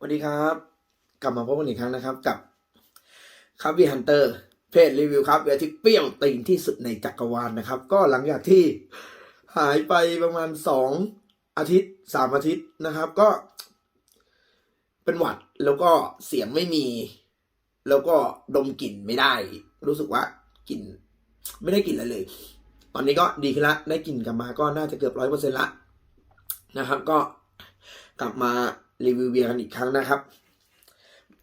สวัสดีครับ กลับมาพบกันอีกครั้งนะครับ กับครับวีฮันเตอร์เพจรีวิวครับเบียร์ที่เปรี้ยวตีนที่สุดในจักรวาลนะครับ ก็หลังจากที่หายไปประมาณสองอาทิตย์สามอาทิตย์นะครับ ก็ เป็นหวัดแล้วก็เสียงไม่มี แล้วก็ดมกลิ่นไม่ได้ รู้สึกว่ากลิ่นไม่ได้กลิ่นอะไรเลย ตอนนี้ก็ดีขึ้นละได้กลิ่นกลับมาก็น่าจะเกือบร้อยเปอร์เซ็นต์ละนะครับ ก็กลับมา รีวิวเบียร์กันอีกครั้งนะครับ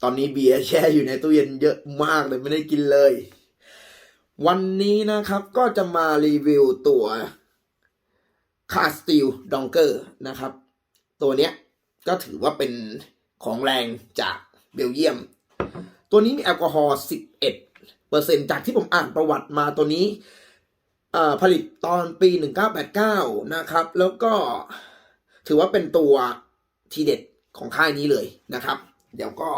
ตอนนี้เบียร์แช่อยู่ในตู้เย็นเยอะมากเลยไม่ได้กินเลย วันนี้นะครับก็จะมารีวิวตัวคาสติลดองเกอร์นะครับ ตัวเนี้ยก็ถือว่าเป็นของแรงจากเบลเยียม ตัวนี้มีแอลกอฮอล์ 11เปอร์เซ็นจากที่ผมอ่านประวัติมาตัวนี้ผลิตตอนปี 1989 นะครับ แล้วก็ถือว่าเป็นตัวทีเด็ด ของค่ายนี้เลยนะครับ เดี๋ยวก็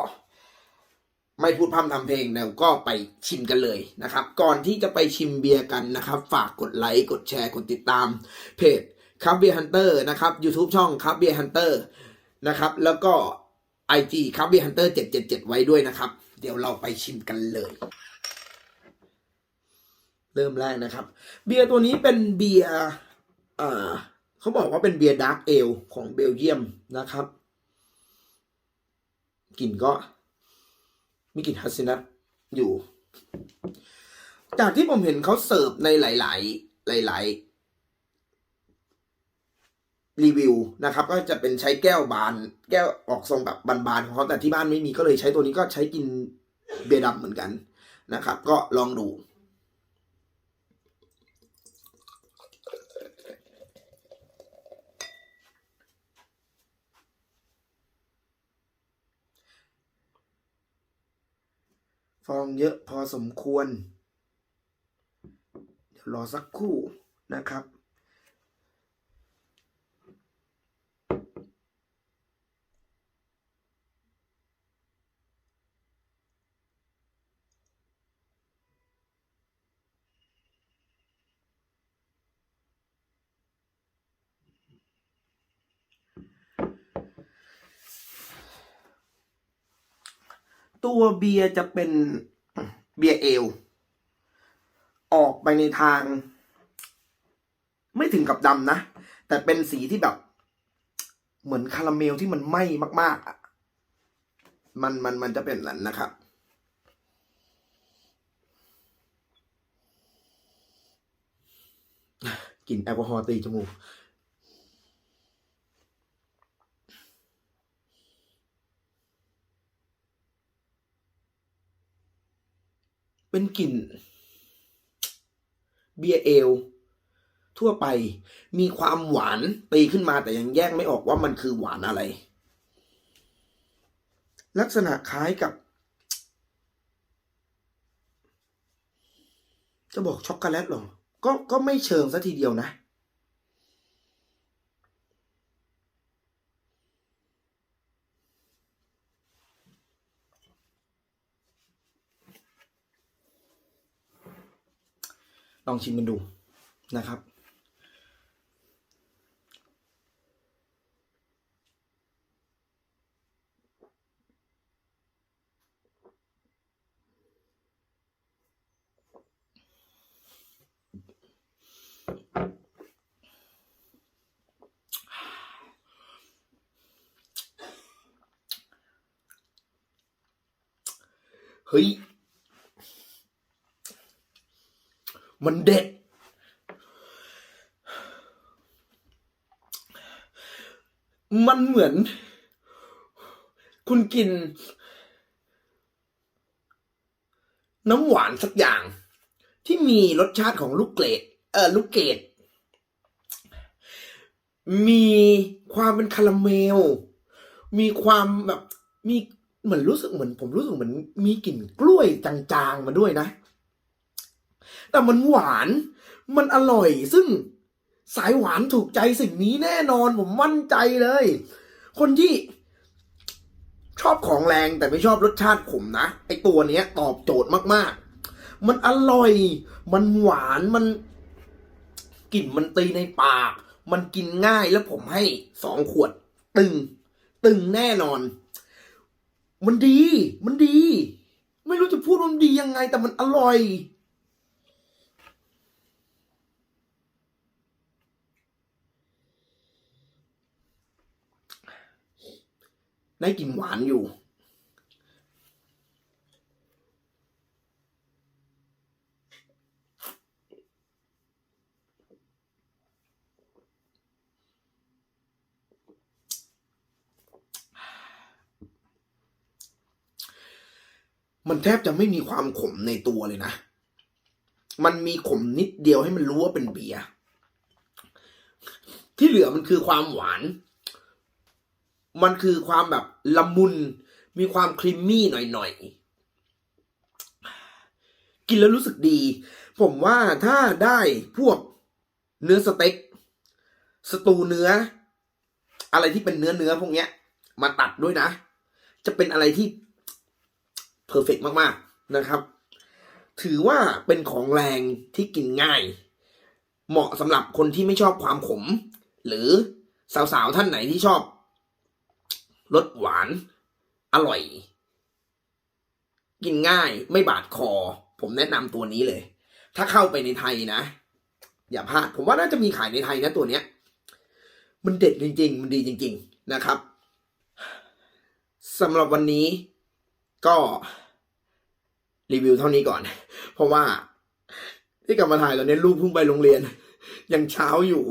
ไม่พูดพร่ำทำเพลงเดี๋ยวก็ไปชิมกันเลยนะครับ ก่อนที่จะไปชิมเบียร์กันนะครับ ฝากกดไลค์ กดแชร์ กดติดตาม เพจครับเบียร์ฮันเตอร์นะครับ YouTube ช่องครับเบียร์ฮันเตอร์นะครับ แล้วก็ IG ครับเบียร์ฮันเตอร์777ไว้ด้วยนะครับ เดี๋ยวเราไปชิมกันเลย เริ่มแรกนะครับ เบียร์ตัวนี้เป็นเบียร์อ่าเขาบอกว่าเป็นเบียร์ดาร์กเอลของเบลเยียมนะครับ กลิ่นก็มีกลิ่นฮัสซินัทอยู่ จากที่ผมเห็นเขาเสิร์ฟในหลาย ๆ หลาย ๆ รีวิวนะครับ ก็จะเป็นใช้แก้วบาน แก้วออกทรงแบบบานๆของเขาแต่ที่บ้านไม่มีก็เลยใช้ตัวนี้ก็ใช้กินเบียร์ดำเหมือนกันนะครับ ก็ลองดู ฟองเยอะพอสมควร เดี๋ยวรอสักครู่นะครับ ตัวเบียร์จะเป็นเบียร์เอล ออกไปในทาง ไม่ถึงกับดำนะ แต่เป็นสีที่แบบ เหมือนคาราเมลที่มันไหม้มาก ๆอะมันมันมันจะเป็นนั้นนะครับ กลิ่นแอลกอฮอล์ตีจมูก เป็นกลิ่น เบียร์เอล ทั่วไปมีความหวานตีขึ้นมาแต่ยังแยกไม่ออกว่ามันคือหวานอะไร ลักษณะคล้ายกับ จะบอกช็อกโกแลตหรอก็ก็ไม่เชิงซะทีเดียวนะ ลองชิมกันดูนะครับ เฮ้ย มันเด็ด มันเหมือน คุณกิน น้ำหวานสักอย่าง ที่มีรสชาติของลูกเกดเออลูกเกดมีความเป็นคาราเมล มีความแบบมีเหมือนรู้สึกเหมือน ผมรู้สึกเหมือนมีกลิ่นกล้วยจางๆมาด้วยนะ แต่มันหวาน มันอร่อย ซึ่งสายหวานถูกใจสิ่งนี้แน่นอนผมมั่นใจเลย คนที่ชอบของแรงแต่ไม่ชอบรสชาติขมนะไอตัวเนี้ย ตอบโจทย์มากๆ มันอร่อย มันหวานมันกลิ่นมันตีในปาก มันกินง่ายแล้วผมให้สองขวด ตึง ตึงแน่นอน มันดี มันดี ไม่รู้จะพูดมันดียังไงแต่มันอร่อย ได้กลิ่นหวานอยู่ มันแทบจะไม่มีความขมในตัวเลยนะ มันมีขมนิดเดียวให้มันรู้ว่าเป็นเบียร์ที่เหลือมันคือความหวาน มันคือความแบบละมุน มีความครีมมี่หน่อยๆ กินแล้วรู้สึกดี ผมว่าถ้าได้พวกเนื้อสเต็ก สตูเนื้อ อะไรที่เป็นเนื้อเนื้อพวกเนี้ย มาตัดด้วยนะ จะเป็นอะไรที่เพอร์เฟกมากๆนะครับ ถือว่าเป็นของแรงที่กินง่าย เหมาะสำหรับคนที่ไม่ชอบความขม หรือสาวๆท่านไหนที่ชอบ รสหวาน อร่อย กินง่ายไม่บาดคอ ผมแนะนำตัวนี้เลย ถ้าเข้าไปในไทยนะ อย่าพลาด ผมว่าน่าจะมีขายในไทยนะตัวเนี้ย มันเด็ดจริง ๆ มันดีจริง ๆ นะครับสำหรับวันนี้ก็รีวิวเท่านี้ก่อน เพราะว่าที่กลับมาถ่ายตอนนี้ลูกเพิ่งไปโรงเรียน ยังเช้าอยู่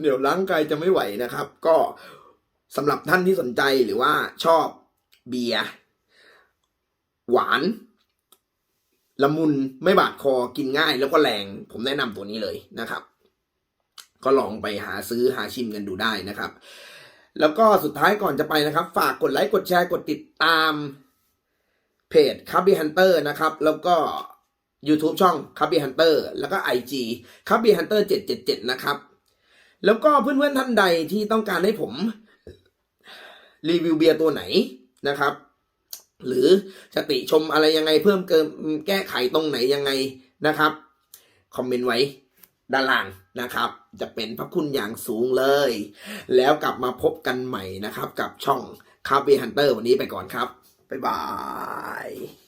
เดี๋ยวร่างกายจะไม่ไหวนะครับ ก็ สำหรับท่านที่สนใจหรือว่าชอบเบียร์หวาน ละมุนไม่บาดคอกินง่ายแล้วก็แรง ผมแนะนำตัวนี้เลยนะครับ ก็ลองไปหาซื้อหาชิมกันดูได้นะครับ แล้วก็สุดท้ายก่อนจะไปนะครับ ฝากกดไลค์กดแชร์กดติดตามเพจ c u b b y Hunter นะครับ แล้วก็ YouTube ช่อง c u b b y Hunter แล้วก็ IG c u b b y Hunter 777 นะครับ แล้วก็เพื่อนๆท่านใดที่ต้องการให้ผม รีวิวเบียร์ตัวไหนนะครับ หรือจะติชมอะไรยังไงเพิ่มเติมแก้ไขตรงไหนยังไงนะครับคอมเมนต์ไว้ด้านล่างนะครับ จะเป็นพระคุณอย่างสูงเลย แล้วกลับมาพบกันใหม่นะครับ กับช่องคาเฟ่ฮันเตอร์วันนี้ไปก่อนครับ บ๊ายบาย